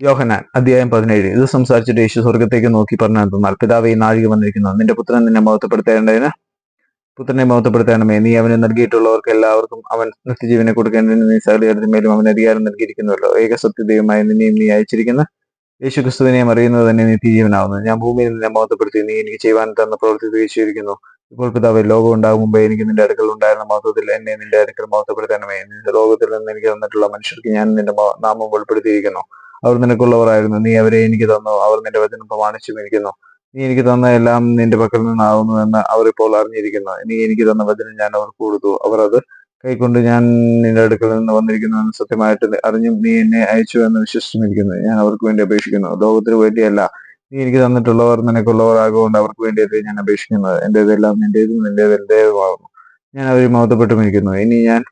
യോഹനാൻ അധ്യായം പതിനേഴ്. ഇത് സംസാരിച്ചിട്ട് യേശു സ്വർഗത്തേക്ക് നോക്കി പറഞ്ഞു തന്നാൽ പിതാവെ ഈ നാഴിക വന്നിരിക്കുന്നു നിന്റെ പുത്രൻ നിന്നെ മഹത്വപ്പെടുത്തേണ്ടതിന്. പുത്രനെ മഹത്വപ്പെടുത്തേണ്ടമേ നീ അവന് നൽകിയിട്ടുള്ളവർക്ക് എല്ലാവർക്കും അവൻ നിത്യജീവനെ കൊടുക്കേണ്ടതിന് നീ സകലയുടെ മേലും അവൻ അധികാരം നൽകിയിരിക്കുന്നുവല്ലോ. ഏക സത്യദൈവമായ നിന്നെയും നീ അയച്ചിരിക്കുന്ന. യേശു ക്രിസ്തുവിനെയും അറിയുന്നത് തന്നെ നിത്യജീവനാവുന്നു. ഞാൻ ഭൂമിയിൽ നിന്നെ മഹത്വപ്പെടുത്തി നീ എനിക്ക് ചെയ്യുവാൻ തന്ന പ്രവൃത്തി തിരിച്ചിരിക്കുന്നു ഇപ്പോൾ പിതാവ് ലോകം ഉണ്ടാകും മുമ്പേ എനിക്ക് നിന്റെ അടുക്കൽ ഉണ്ടായിരുന്ന മഹത്വത്തിൽ എന്നെ നിന്റെ അടുക്കൽ മഹത്വപ്പെടുത്തണമേ. നിന്റെ ലോകത്തിൽ നിന്ന് എനിക്ക് തന്നിട്ടുള്ള മനുഷ്യർക്ക് ഞാൻ നിന്റെ നാമം വെളിപ്പെടുത്തിയിരിക്കുന്നു. അവർ നിനക്കുള്ളവരായിരുന്നു. നീ അവരെ എനിക്ക് തന്നു. അവർ നിന്റെ വചനം പ്രമാണിച്ചു ഇരിക്കുന്നു. നീ എനിക്ക് തന്ന എല്ലാം നിന്റെ പക്കൽ നിന്നാകുന്നു എന്ന് അവർ ഇപ്പോൾ അറിഞ്ഞിരിക്കുന്നു. നീ എനിക്ക് തന്ന വചനം ഞാൻ അവർക്ക് കൊടുത്തു. അവർ അത് കൈക്കൊണ്ട് ഞാൻ നിന്റെ അടുക്കൽ നിന്ന് വന്നിരിക്കുന്നു എന്ന് സത്യമായിട്ട് അറിഞ്ഞും നീ എന്നെ അയച്ചു എന്ന് വിശ്വസിച്ചിരിക്കുന്നു ഞാൻ അവർക്ക് വേണ്ടി അപേക്ഷിക്കുന്നു. ലോകത്തിന് വേണ്ടിയല്ല. നീ എനിക്ക് തന്നിട്ടുള്ളവർ നിനക്കുള്ളവർ ആകൊണ്ട് അവർക്ക് വേണ്ടിയല്ലേ ഞാൻ അപേക്ഷിക്കുന്നത്. എന്റേതെല്ലാം നിന്റേതും നിന്റേത് എന്റേതുമാകുന്നു ഞാൻ അവരെ മഹത്വപ്പെട്ടുമിരിക്കുന്നു. ഇനി ഞാൻ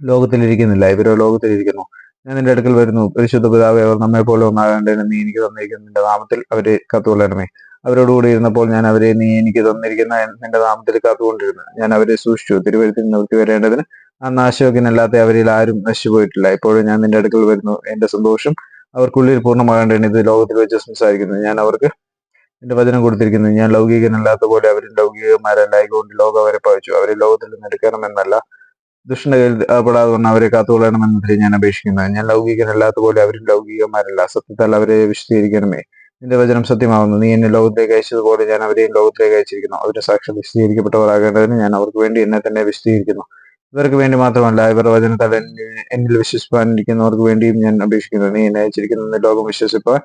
ലോകത്തിലിരിക്കുന്നില്ല. ഇവരോ ലോകത്തിലിരിക്കുന്നു. ഞാൻ നിന്റെ അടുക്കൽ വരുന്നു. പരിശുദ്ധ പിതാവെ അവർ നമ്മെ പോലെ ഒന്നാകേണ്ടതിന് നീ എനിക്ക് തന്നിരിക്കുന്ന. നിന്റെ നാമത്തിൽ അവരെ കത്തുകൊള്ളണമേ. അവരോടുകൂടി ഇരുന്നപ്പോൾ ഞാൻ അവരെ നീ എനിക്ക് തന്നിരിക്കുന്ന നിന്റെ നാമത്തിൽ കാത്തുകൊണ്ടിരുന്നു. ഞാൻ അവരെ സൂക്ഷിച്ചു. തിരുവഴുത്തിൽ നിർത്തി വരേണ്ടതിന് ആ നാശയോഗ്യനല്ലാത്ത അവരിൽ ആരും നശിച്ചുപോയിട്ടില്ല. ഇപ്പോഴും ഞാൻ നിന്റെ അടുക്കൽ വരുന്നു. എന്റെ സന്തോഷം അവർക്കുള്ളിൽ പൂർണമാകേണ്ടതിന് ഇത് ലോകത്തിൽ വെച്ച് സംസാരിക്കുന്നു. ഞാൻ അവർക്ക് എന്റെ വചനം കൊടുത്തിരിക്കുന്നു. ഞാൻ ലൗകികനല്ലാത്ത പോലെ അവരും ലൗകികന്മാരല്ലായിക്കൊണ്ട് ലോകം അവരെ പഴിച്ചു അവരെ ലോകത്തിൽ നിന്ന് എടുക്കണമെന്നല്ല. ദുഷ്ടന്റെ കയ്യിൽ പെടാതെ വണ്ണം അവരെ കാത്തുകൊള്ളണമെന്നതിൽ ഞാൻ അപേക്ഷിക്കുന്നത് ഞാൻ ലൗകികനല്ലാത്ത പോലെ അവരും ലൗകികന്മാരല്ല. സത്യത്താൽ അവരെ വിശദീകരിക്കണമേ. നിന്റെ വചനം സത്യമാകുന്നു. നീ എന്നെ ലോകത്തേക്ക് അയച്ചതുപോലെ ഞാൻ അവരെയും ലോകത്തേക്ക് അയച്ചിരിക്കുന്നു. അവരുടെ സാക്ഷ്യം വിശദീകരിക്കപ്പെട്ടവരാകേണ്ടതിന് ഞാൻ അവർക്ക് വേണ്ടി എന്നെ തന്നെ വിശദീകരിക്കുന്നു. ഇവർക്ക് വേണ്ടി മാത്രമല്ല ഇവരുടെ വചനത്താൽ എന്നിൽ- വിശ്വസിപ്പാനിരിക്കുന്നവർക്ക് വേണ്ടിയും ഞാൻ അപേക്ഷിക്കുന്നു. നീ എന്നെ അയച്ചിരിക്കുന്ന ലോകം വിശ്വസിപ്പാൻ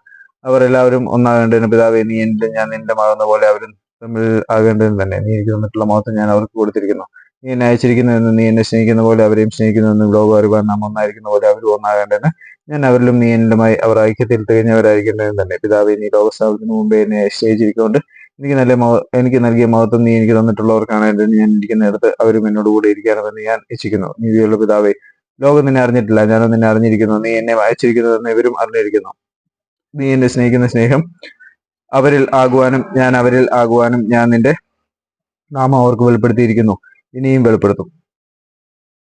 അവർ എല്ലാവരും ഒന്നാകേണ്ടതിന് പിതാവെ നീ എന്റെ ഞാൻ നിന്റെ മാകുന്ന പോലെ അവരും തമ്മിൽ ആകേണ്ടതിന് തന്നെ. നീ എനിക്ക് തന്നിട്ടുള്ള മഹത്വം ഞാൻ അവർക്ക് കൊടുത്തിരിക്കുന്നു. നീ എന്നെ അയച്ചിരിക്കുന്നതെന്ന് നീ എന്നെ സ്നേഹിക്കുന്ന പോലെ അവരെയും സ്നേഹിക്കുന്നുവെന്നും ലോകം അറിവാൻ നാം ഒന്നായിരിക്കുന്ന പോലെ അവരും ഒന്നാകേണ്ടതെന്ന് ഞാൻ അവരിലും നീ എന്നിലുമായി അവർ ഐക്യത്തിൽ തികഞ്ഞവരായിരിക്കേണ്ടതെന്ന് തന്നെ. പിതാവെ നീ ലോകസ്ഥാപനത്തിന് മുമ്പേ എന്നെ നിശ്ചയിച്ചിരിക്കൊണ്ട് എനിക്ക് നല്ല എനിക്ക് നൽകിയ മഹത്വം നീ എനിക്ക് തന്നിട്ടുള്ളവർക്കാണേണ്ടതിന് ഞാൻ ഇരിക്കുന്നിടത്ത് അവരും എന്നോട് കൂടെ ഇരിക്കണമെന്ന് ഞാൻ ഇച്ഛിക്കുന്നു. നീതിയുള്ള പിതാവെ ലോകം നിന്നെ അറിഞ്ഞിട്ടില്ല ഞാനും നിന്നെ അറിഞ്ഞിരിക്കുന്നു. നീ എന്നെ വായിച്ചിരിക്കുന്നതെന്ന് ഇവരും അറിഞ്ഞിരിക്കുന്നു. നീ എന്നെ സ്നേഹിക്കുന്ന സ്നേഹം അവരിൽ ആകുവാനും ഞാൻ അവരിൽ ആകുവാനും ഞാൻ നിന്റെ നാമം അവർക്ക് വെളിപ്പെടുത്തിയിരിക്കുന്നു. ഇനിയും വെളിപ്പെടുത്തും.